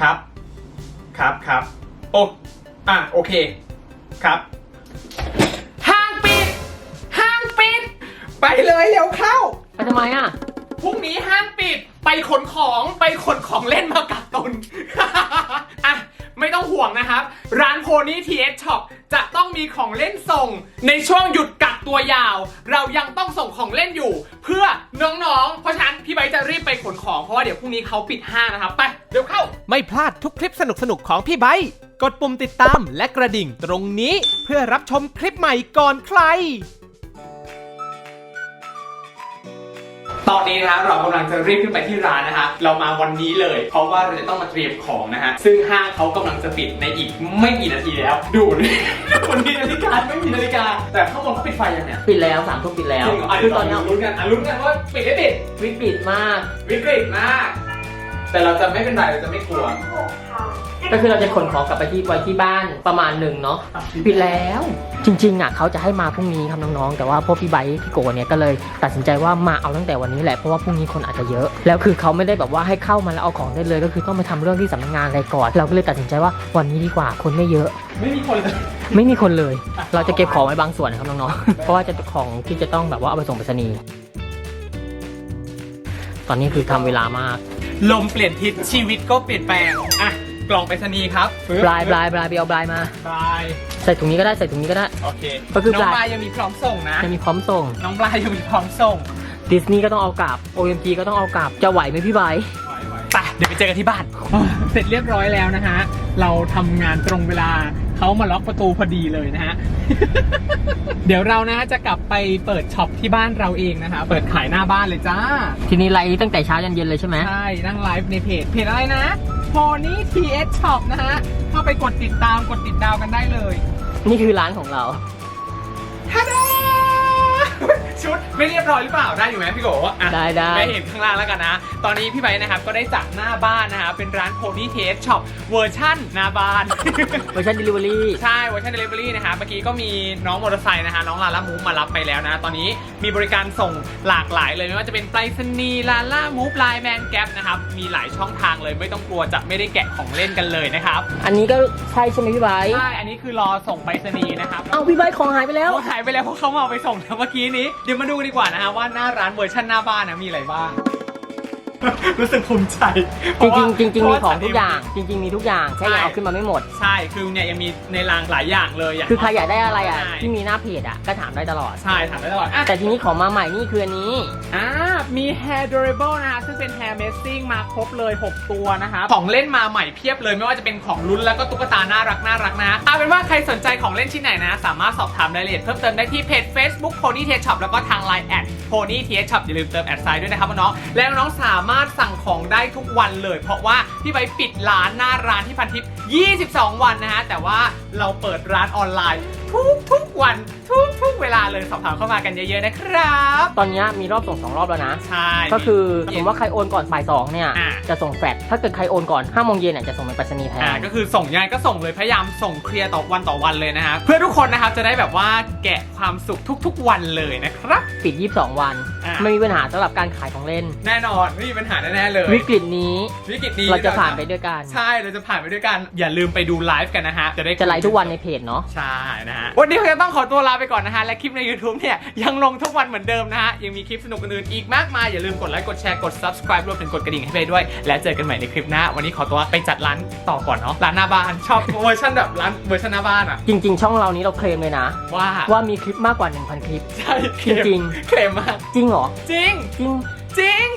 ครับ ครับครับโอ้อะโอเค ครับ ห้างปิด ห้างปิด ไปเลยเร็วเข้า ไปทำไมอะ พรุ่งนี้ห้างปิด ไปขนของไปขนของเล่นมากักตุน อะ ไม่ต้องห่วงนะครับ ร้านโพนี่ทีเอสช็อปจะต้องมีของเล่นส่ง ในช่วงหยุดกัก ตัวยาว เรายังต้องส่งของเล่นอยู่ เพื่อน้องๆ เพราะฉะนั้นพี่ใบร์ทจะรีบไปขนของเพราะว่าเดี๋ยวพรุ่งนี้เขาปิดห้างนะครับไปเดี๋ยวเข้า ไม่พลาดทุกคลิปสนุกๆ ของพี่ไบค์กดปุ่มติดตามและกระดิ่งตรงนี้เพื่อรับชมคลิปใหม่ก่อนใคร ตอนนี้นะฮะเรากำลังจะรีบขึ้นไปที่ร้านนะฮะเรามาวันนี้เลย เพราะว่าเราจะต้องมาเตรียมของนะฮะ ซึ่งห้างเขากำลังจะปิดในอีกไม่กี่นาทีแล้ว ดูเลยคนมีนาฬิกาไม่มีนาฬิกา แต่ข้างบนเขาปิดไฟยังเนี่ย ปิดแล้วสามทุ่มปิดแล้วจริงเหรออะคืเดี๋อยวตตออนนเนี้นี้ยลุ้นกันอะลุ้นกันว่าปิดไม่ปิด วิกฤตมาก วิกฤตมาก แต่เราจะไม่เป็นไรเราจะไม่กลัว ก็คือเราจะขนของกลับไปที่ไว้ที่บ้านประมาณหนึ่งเนาะปิดแล้ว จริงๆอะเขาจะให้มาพรุ่งนี้ครับน้องๆ แต่ว่าพวกพี่ไบร์ทพี่โกเนี่ยก็เลยตัดสินใจว่ามาเอาตั้งแต่วันนี้แหละเพราะว่าพรุ่งนี้คนอาจจะเยอะ แล้วคือเขาไม่ได้แบบว่าให้เข้ามาแล้วเอาของได้เลย ก็คือต้องไปทำเรื่องที่สำนักงานอะไรก่อน เราก็เลยตัดสินใจว่าวันนี้ดีกว่าคนไม่เยอะ ไม่มีคนเลยไม่มีคนเลย เราจะเก็บของไว้บางส่วนนะครับน้องๆ เพราะว่าจะของที่จะต้องแบบว่าเอาไปส่งไปรษณีย์ตอนนี้คือทำเวลามาก ลมเปลี่ยนทิศชีวิตก็เปลี่ยนแปลง อะ กล่องไปรษณีย์ครับบลายบลายบลายไปเอาบลายมาบายใส่ถุงนี้ก็ได้ใส่ถุงนี้ก็ได้ โอเคก็คือน้องปลายบายยังมีพร้อมส่งนะยังมีพร้อมส่ง น้องบายยังมีพร้อมส่งดิสนีย์ก็ต้องเอากลับ OMG ก็ต้องเอากลับ จะไหวไหมพี่ไบร์ทไปเดี๋ยวไปเจอกันที่บ้านเสร็จเรียบร้อยแล้วนะฮะ เราทำงานตรงเวลาเขามาล็อกประตูพอดีเลยนะฮะ เดี๋ยวเรานะจะกลับไปเปิดช็อปที่บ้านเราเองนะคะเปิดขายหน้าบ้านเลยจ้า ทีนี้ไลฟ์ตั้งแต่เช้ายันเย็นเลยใช่ไหมใช่ นั่งไลฟ์ในเพจ เพจอะไรนะ โพนี่ทีเอสช็อปนะฮะเข้าไปกดติดตามกดติดดาวกันได้เลย นี่คือร้านของเรา ไม่เรียบร้อยหรือเปล่าได้อยู่ไหมพี่โกะอะได้ได้ไม่เห็นข้างล่างแล้วกันนะ ตอนนี้พี่ไบร์ทนะครับก็ได้จัดหน้าบ้านนะฮะเป็นร้าน Pony TS Shop เวอร์ชั่นหน้าบ้าน เวอร์ชัน delivery ใช่เวอร์ชันเดลิเวอรี่นะฮะเมื่อกี้ก็มีน้องมอเตอร์ไซค์นะฮะน้องลาล่ามูฟมารับไปแล้วนะ ตอนนี้มีบริการส่งหลากหลายเลยไม่ว่าจะเป็นไปรษณีย์ลาล่ามูฟไลน์แมนแก๊ปนะครับมีหลายช่องทางเลยไม่ต้องกลัวจะไม่ได้แกะของเล่นกันเลยนะครับอันนี้ก็ใช่ใช่ไหมพี่ไบร์ทใช่อันนี้คือรอส่งไปรษณีย์นะครับเอ้าพี่ไบร์ทของหายไปแล้วเขาหายไปแล้วเพราะเขามาเอาไปส่งแล้วเมื่อกี้นี้เดี๋ยวมาดูกันดีกว่านะฮะว่าหน้าร้านเวอร์ชันหน้าบ้านนะมีอะไรบ้าง รู้สึกภูมิใจจริงๆจริงเพๆราะมีว่าของทุกอย่าง จริง ๆ มีทุกอย่างแค่ยังใช่เอาขึ้นมาไม่หมด ใช่คือเนี่ยยังมีในรางหลายอย่างเลยอย่างคือใครอยากได้อะไรอะใช่ที่มีหน้าเพจอะก็ถามได้ตลอดใช่ถามได้ตลอดอะแต่ทีนี้ของมาใหม่นี่คืออันนี้อ่ามี hair durable นะคะซึ่งเป็น hair messing มาครบเลย 6 ตัวนะคะของเล่นมาใหม่เพียบเลยไม่ว่าจะเป็นของลุ้นแล้วก็ตุ๊กตาน่ารักน่ารักนะเอาเป็นว่าใครสนใจของเล่นชิ้นไหนนะ สามารถสอบถามรายละเอียดเพิ่มเติมได้ที่เพจ Facebook Pony t Shop แล้วก็ทาง Line แอด Pony t Shop อย่าลืมเติมแอดไซด์ด้วยนะครับน้องๆและน้องๆสามารถสั่งของได้ทุกวันเลย เพราะว่าพี่ไบปิดร้านหน้าร้านที่พันทิพย์22 วันนะฮะ แต่ว่าเราเปิดร้านออนไลน์ ทุกทุกวันทุก เวลาเลยสอบถามเข้ามากันเยอะๆนะครับ ตอนนี้มีรอบส่งสองรอบแล้วนะ ใช่ ก็คือสมมติว่าใครโอนก่อนบ่ายสองเนี่ย อ่าจะส่งแฟลชถ้าเกิดใครโอนก่อน5้าโมงเย็นเนี่ยจะส่งเป็นไปรษณีย์แทอ่าน ก็คือส่งยังไงก็ส่งเลยพยายามส่งเคลียร์ต่อวันต่อวันเลยนะครับเพื่อทุกคนนะครับจะได้แบบว่าแกะความสุขทุกๆ วันเลยนะครับ ปิด 22 วัน อ่าไม่มีปัญหาสำหรับการขายของเล่น แน่นอนไม่มีปัญหาแน่ๆเลยวิกฤตนี้วิกฤตนี้เราจะผ่านไปด้วยกัน ใช่เราจะผ่านไปด้วยกันอย่าลืมไปดูไลฟ์กันนะฮะจะได้ จะไลฟ์ทุกวันในเพจเนาะ ใช่นะฮะ วันนี้เราจะต้องขอตัวลาไปก่อนนะฮะและคลิปใน YouTube เนี่ย ยังลงทุกวันเหมือนเดิมนะฮะ ยังมีคลิปสนุกอื่นๆอีกมากมาย อย่าลืมกดไลค์ กดแชร์ กด subscribe รวมถึงกดกระดิ่งให้ไปด้วย และเจอกันใหม่ในคลิปหน้า วันนี้ขอตัวไปจัดร้านต่อก่อนเนาะ ร้านหน้าบ้าน ชอบเวอร์ชันแบบร้านเวอร์ชันหน้าบ้านอะจริง ๆ ช่องเรานี้เราเคลมเลยนะ ว่า ว่ามีคลิปมากกว่า 1,000 คลิป ใช่เคลมจริง เคลมมาก จริงเหรอ จริง จริงจริง